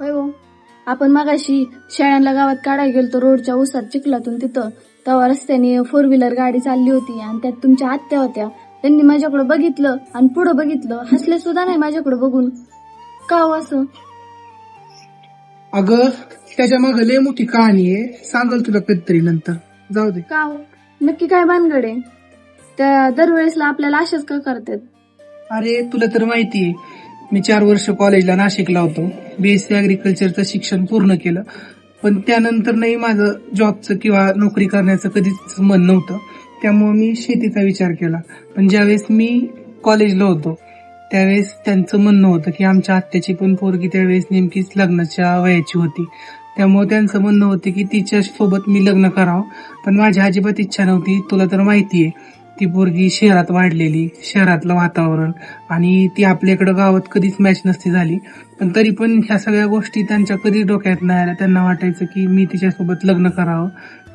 होय हो आपण मागाशी शेळ्यांना गावात काढायला गेलतो रोडच्या उसात चिखलातून तिथं. तेव्हा रस्त्याने फोर व्हीलर गाडी चालली होती आणि त्यात तुमच्या आत्या होत्या. त्यांनी माझ्याकडे बघितलं आणि पुढे बघितलं. हसले सुद्धा नाही माझ्याकडे बघून. का हो असं? अगं त्याच्यामागे लय मोठी कहाणी आहे. सांगल तुला कधीतरी नंतर. जाऊ दे. का हो? नक्की काय भानगड आहे? त्या दरवेळेसला आपल्याला अशाच का करतात? अरे तुला तर माहिती आहे. मी चार वर्ष कॉलेजला नाशिकला होतो. बीएससी अग्रिकल्चरचं शिक्षण पूर्ण केलं. पण त्यानंतर नाही माझं जॉबचं किंवा नोकरी करण्याचं कधीच मन नव्हतं. त्यामुळे मी शेतीचा विचार केला. पण ज्यावेळेस मी कॉलेजला होतो त्यावेळेस त्यांचं म्हणणं होतं की आमच्या आत्याची पण पोरगी त्यावेळेस नेमकीच लग्नाच्या वयाची होती. त्यामुळे त्यांचं म्हणणं होतं की तिच्यासोबत मी लग्न करावं. पण माझी अजिबात इच्छा नव्हती. तुला तर माहिती आहे ती पोरगी शहरात वाढलेली शहरातलं वातावरण आणि ती आपल्याकडं गावात कधीच मॅच नसती झाली. पण तरी पण ह्या सगळ्या गोष्टी त्यांच्या कधी डोक्यात नाही आल्या. त्यांना वाटायचं की मी तिच्यासोबत लग्न करावं.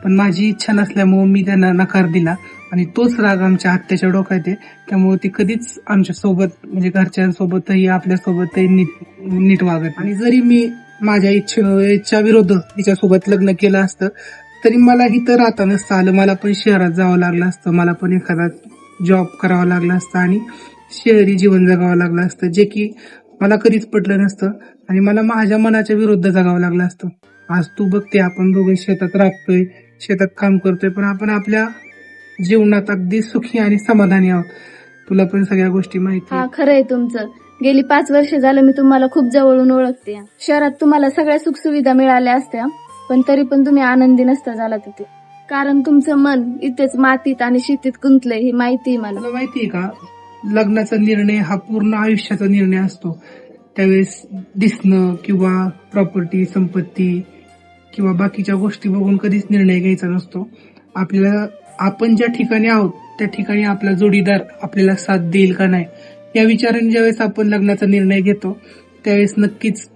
पण माझी इच्छा नसल्यामुळे मी त्यांना नकार दिला. आणि तोच राग आमच्या आत्याच्या डोक्यात आहे. त्यामुळे ती कधीच आमच्यासोबत म्हणजे घरच्यांसोबतही आपल्यासोबतही नीट नीट वागत आणि जरी मी माझ्या इच्छेच्या विरुद्ध तिच्यासोबत लग्न केलं असतं. तरी मला इथं राहता नसतं आलं. मला पण शहरात जावं लागलं असतं. मला पण एखादा जॉब करावा लागला असता आणि शहरी जीवन जगावं लागलं असतं. जे की मला कधीच पटलं नसतं. आणि मला माझ्या मनाच्या विरुद्ध जगावं लागलं असतं. आज तू बघते आपण दोघे शेतात राबतोय शेतात काम करतोय पण आपण आपल्या जीवनात अगदी सुखी आणि समाधानी आहोत. तुला पण सगळ्या गोष्टी माहिती खरं आहे तुमचं. गेली पाच वर्ष झालं मी तुम्हाला खूप जवळून ओळखते. शहरात तुम्हाला सगळ्या सुखसुविधा मिळाल्या असत्या पण तरी पण तुम्ही आनंदी नसता झाला तिथे. कारण तुमचं मन इथेच मातीत आणि शेतीत गुंतलंय ही माहिती आहे मला. तुला माहितीये का? लग्नाचा निर्णय हा पूर्ण आयुष्याचा निर्णय असतो. त्यावेळेस दिसणं किंवा प्रॉपर्टी संपत्ती किंवा बाकीच्या गोष्टी बघून कधीच निर्णय घ्यायचा नसतो. आपल्याला आपण ज्या ठिकाणी आहोत त्या ठिकाणी आपला जोडीदार आपल्याला साथ देईल का नाही या विचाराने ज्यावेळेस आपण लग्नाचा निर्णय घेतो त्यावेळेस नक्कीच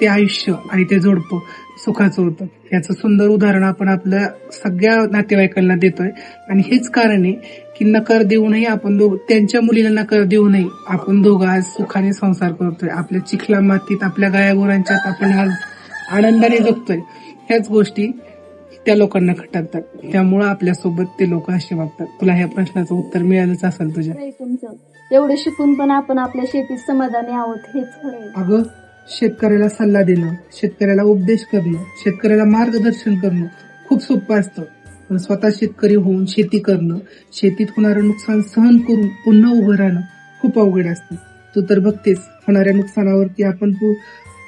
ते आयुष्य आणि ते जोडपं सुखाचं होतं. याचं सुंदर उदाहरण आपण आपल्या सगळ्या नातेवाईकांना देतोय. आणि हेच कारण आहे की नकार देऊनही आपण दोघ त्यांच्या मुलीला नकार देऊनही आपण दोघं आज सुखाने संसार करतोय. आपल्या चिखला मातीत आपल्या गायागोरांच्यात आपण आज आनंदाने जगतोय. ह्याच गोष्टी त्या लोकांना खटकतात. त्यामुळं आपल्यासोबत ते लोक असे वागतात. तुला ह्या प्रश्नाचं उत्तर मिळालंच असेल तुझ्या. खरंय तुमचं. एवढं शिकून पण आपण आपल्या शेतीत समाधानी आहोत हेच आहे. अगं शेतकऱ्याला सल्ला देणं शेतकऱ्याला उपदेश करणं शेतकऱ्याला मार्गदर्शन करणं खूप सोपं असतं. पण स्वतः शेतकरी होऊन शेती करणं शेतीत होणारं नुकसान सहन करून पुन्हा उभं राहणं खूप अवघड असतं. तू तर बघतेस होणाऱ्या नुकसानावरती आपण पु-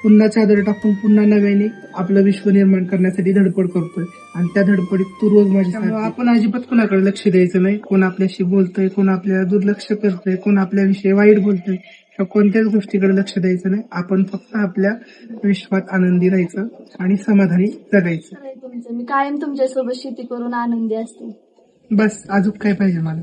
पुन्हा चादर टाकून पुन्हा नव्याने आपलं विश्व निर्माण करण्यासाठी धडपड करतोय. आणि त्या धडपडीत तू रोज माझी आपण अजिबात कोणाकडे लक्ष द्यायचं नाही. कोण आपल्याशी बोलतोय कोण आपल्याला दुर्लक्ष करतोय कोण आपल्याविषयी वाईट बोलतोय किंवा कोणत्याच गोष्टीकडे लक्ष द्यायचं नाही. आपण फक्त आपल्या विश्वात आनंदी राहायचं आणि समाधानी जगायचं. मी कायम तुमच्यासोबत शेती करून आनंदी असते. बस अजून काय पाहिजे मला?